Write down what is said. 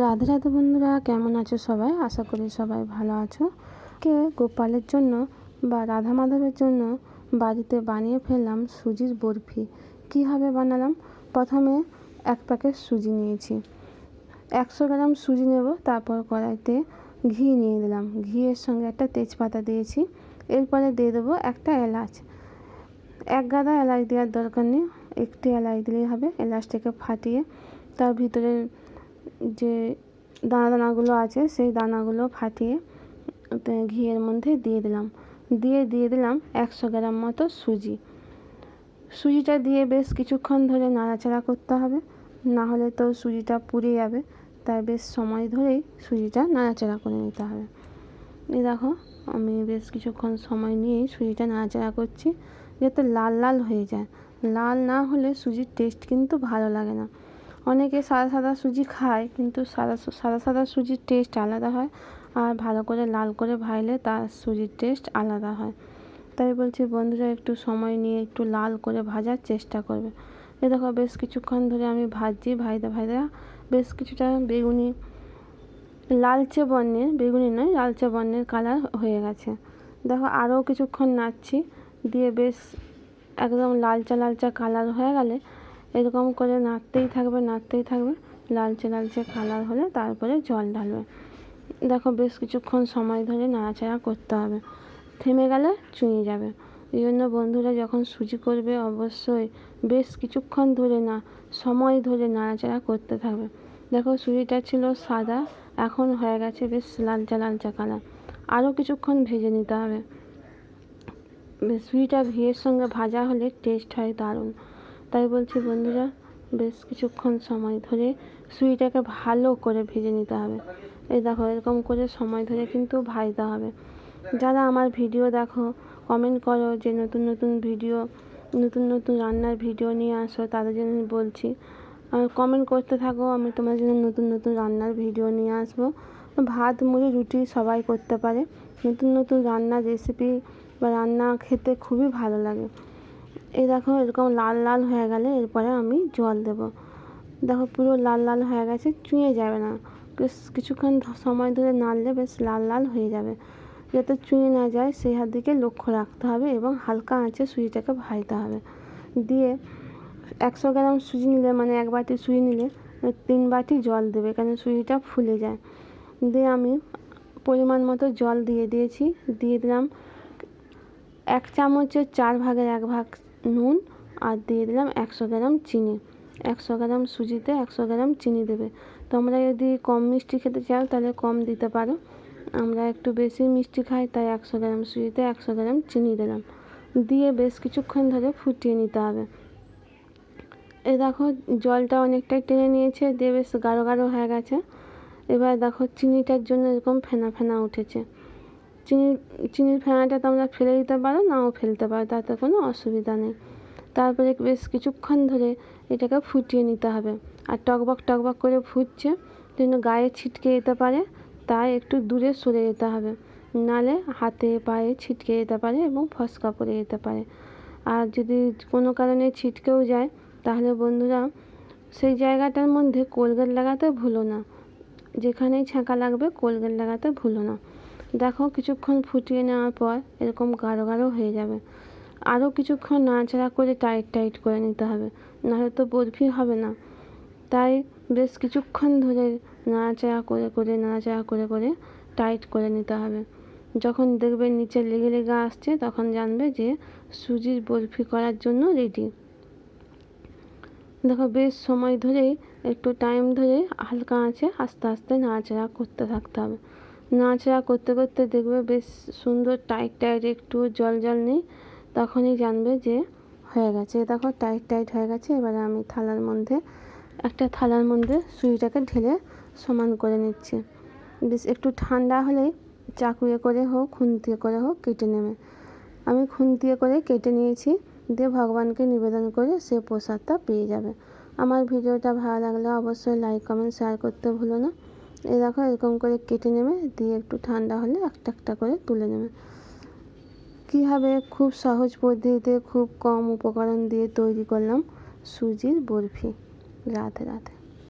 রাধে রাধে বন্ধুরা, কেমন আছো সবাই? আশা করি সবাই ভালো আছো। কে গোপালের জন্য বা রাধা মাধবের জন্য বাড়িতে বানিয়ে ফেললাম সুজির বরফি। কীভাবে বানালাম? প্রথমে এক প্যাকেট সুজি নিয়েছি। একশো গ্রাম সুজি নেব, তারপর কড়াইতে ঘি নিয়ে দিলাম ঘিয়ের সঙ্গে একটা তেজপাতা দিয়েছি, এরপরে দিয়ে দেবো একটা এলাচ। এক গাদা এলাচ দেওয়ার দরকার নেই, একটি এলাচ দিলেই হবে। এলাচটাকে ফাটিয়ে তার ভিতরে যে দানা দানাগুলো আছে, সেই দানাগুলো ফাটিয়ে ঘিয়ের মধ্যে দিয়ে দিলাম। দিয়ে দিয়ে দিলাম একশো গ্রাম মতো সুজি। সুজিটা দিয়ে বেশ কিছুক্ষণ ধরে নাড়াচাড়া করতে হবে। না হলে তো সুজিটা পুড়ে যাবে। তাই বেশ সময় ধরেই সুজিটা নাড়াচাড়া করে নিতে হবে। এই দেখো, আমি বেশ কিছুক্ষণ সময় নিয়েই সুজিটা নাড়াচাড়া করছি, যাতে লাল লাল হয়ে যায়। লাল না হলে সুজির টেস্ট কিন্তু ভালো লাগে না। অনেকে সাদা সাদা সুজি খায়, কিন্তু সাদা সাদা সাদা সুজির টেস্ট আলাদা হয়। আর ভালো করে লাল করে ভাজলে তার সুজির টেস্ট আলাদা হয়। তাই বলছি, বন্ধুরা, একটু সময় নিয়ে একটু লাল করে ভাজার চেষ্টা করবে। এ দেখো, বেশ কিছুক্ষণ ধরে আমি ভাজছি, ভাইদা ভাইদা। বেশ কিছুটা বেগুনি, লালচে বর্ণের, বেগুনি নয়, লালচে বর্ণের কালার হয়ে গেছে। দেখো, আরও কিছুক্ষণ নাড়ছি, দিয়ে বেশ একদম লালচা লালচা কালার হয়ে গেলে এরকম করে নাড়তেই থাকবে নাড়তেই থাকবে। লালচে লালচে কালার হলে তারপরে জল ঢালবে। দেখো বেশ কিছুক্ষণ সময় ধরে নাড়াচাড়া করতে হবে। থেমে গেলে চুঁয়ে যাবে। এই জন্য বন্ধুরা যখন সুজি করবে, অবশ্যই বেশ কিছুক্ষণ ধরে না, সময় ধরে নাড়াচাড়া করতে থাকবে। দেখো সুজিটা ছিল সাদা, এখন হয়ে গেছে বেশ লালচা লালচা কালার আরও কিছুক্ষণ ভেজে নিতে হবে। সুজিটা ঘিয়ের সঙ্গে ভাজা হলে টেস্ট হয় দারুণ। তাই বলছি বন্ধুরা, বেশ কিছুক্ষণ সময় ধরে সুইটাকে ভালো করে ভেজে নিতে হবে। এই দেখো, এরকম করে সময় ধরে কিন্তু ভাজতে হবে। যারা আমার ভিডিও দেখো কমেন্ট করো যে নতুন নতুন ভিডিও, নতুন নতুন রান্নার ভিডিও নিয়ে আসো, তাদের জন্য বলছি কমেন্ট করতে থাকো, আমি তোমার জন্য নতুন নতুন রান্নার ভিডিও নিয়ে আসব। ভাত, মুড়ি, রুটি সবাই করতে পারে। নতুন নতুন রান্নার রেসিপি বা রান্না খেতে খুবই ভালো লাগে। এই দেখো, এরকম লাল লাল হয়ে গেলে এরপরে আমি জল দেব। দেখো, পুরো লাল লাল হয়ে গেছে, চুঁয়ে যাবে না। কিছুক্ষণ সময় ধরে নাড়লে বেশ লাল লাল হয়ে যাবে। যাতে চুঁয়ে না যায়, সেই হাত দিকে লক্ষ্য রাখতে হবে এবং হালকা আঁচে সুজিটাকে ভাজতে হবে। দিয়ে একশো গ্রাম সুজি নিলে মানে এক বাটি সুজি নিলে, তিন বাটি জল দেবে কারণ সুজিটা ফুলে যায়। দিয়ে আমি পরিমাণ মতো জল দিয়ে দিয়েছি। দিয়ে দিলাম এক চামচের চার ভাগের এক ভাগ নুন আর দিয়ে দিলাম একশো গ্রাম চিনি। একশো গ্রাম সুজিতে একশো গ্রাম চিনি দেবে। তোমরা যদি কম মিষ্টি খেতে চাও তাহলে কম দিতে পারো। আমরা একটু বেশি মিষ্টি খাই, তাই একশো গ্রাম সুজিতে একশো গ্রাম চিনি দিলাম। দিয়ে বেশ কিছুক্ষণ ধরে ফুটিয়ে নিতে হবে। এ দেখো জলটা অনেকটাই টেনে নিয়েছে, দিয়ে বেশ গাঢ় গাঢ় হয়ে গেছে। এবার দেখো চিনিটার জন্য এরকম ফেনা ফেনা উঠেছে। চিনি, চিনির ফেনাটা তোমরা ফেলে দিতে পারো, নাও ফেলতে পারো, তাতে কোনো অসুবিধা নেই। তারপরে বেশ কিছুক্ষণ ধরে এটাকে ফুটিয়ে নিতে হবে। আর টকবক টকবক করে ফুটছে, যেন গায়ে ছিটকে যেতে পারে, তাই একটু দূরে সরে যেতে হবে। নালে হাতে পায়ে ছিটকে যেতে পারে এবং ফসকা পড়ে যেতে পারে। আর যদি কোনো কারণে ছিটকেও যায়, তাহলে বন্ধুরা, সেই জায়গাটার মধ্যে কোলগেট লাগাতে ভুলো না। যেখানেই ছাঁকা লাগবে, কোলগেট লাগাতে ভুলো না। দেখো কিছুক্ষণ ফুটিয়ে নেওয়ার পর এরকম গাঢ় গাঢ় হয়ে যাবে। আরও কিছুক্ষণ নাড়াচাড়া করে টাইট টাইট করে নিতে হবে। নাহলে তো বরফি হবে না। তাই বেশ কিছুক্ষণ ধরে নাড়াচাড়া করে করে, নাড়াচাড়া করে করে টাইট করে নিতে হবে। যখন দেখবে নিচে লেগে লেগে আসছে, তখন জানবে যে সুজির বরফি করার জন্য রেডি দেখো বেশ সময় ধরেই, একটু টাইম ধরে হালকা আঁচে আস্তে আস্তে নাড়াচাড়া করতে থাকতে হবে। নাড়াচাড়া করতে করতে দেখবে বেশ সুন্দর টাইট টাইট একটু জল জল নেই। তখনই জানবে যে হয়ে গেছে। দেখো টাইট টাইট হয়ে গেছে। এবারে আমি থালার মধ্যে, একটা থালার মধ্যে সুজিটাকে ঢেলে সমান করে নিচ্ছি। বেশ একটু ঠান্ডা হলেই চাকুয়ে করে হোক, খুন্তিয়ে করে হোক, কেটে নেবে। আমি খুন্তিয়ে করে কেটে নিয়েছি। দিয়ে ভগবানকে নিবেদন করে সে প্রসাদটা পেয়ে যাবে। আমার ভিডিওটা ভালো লাগলে অবশ্যই লাইক কমেন্ট শেয়ার করতে ভুলো না। এই দেখো এরকম করে কেটে নেবে, দিয়ে একটু ঠান্ডা হলে একটা একটা করে তুলে নেবে। কীভাবে খুব সহজ পদ্ধতিতে খুব কম উপকরণ দিয়ে তৈরি করলাম সুজির বরফি। রাতে রাধে।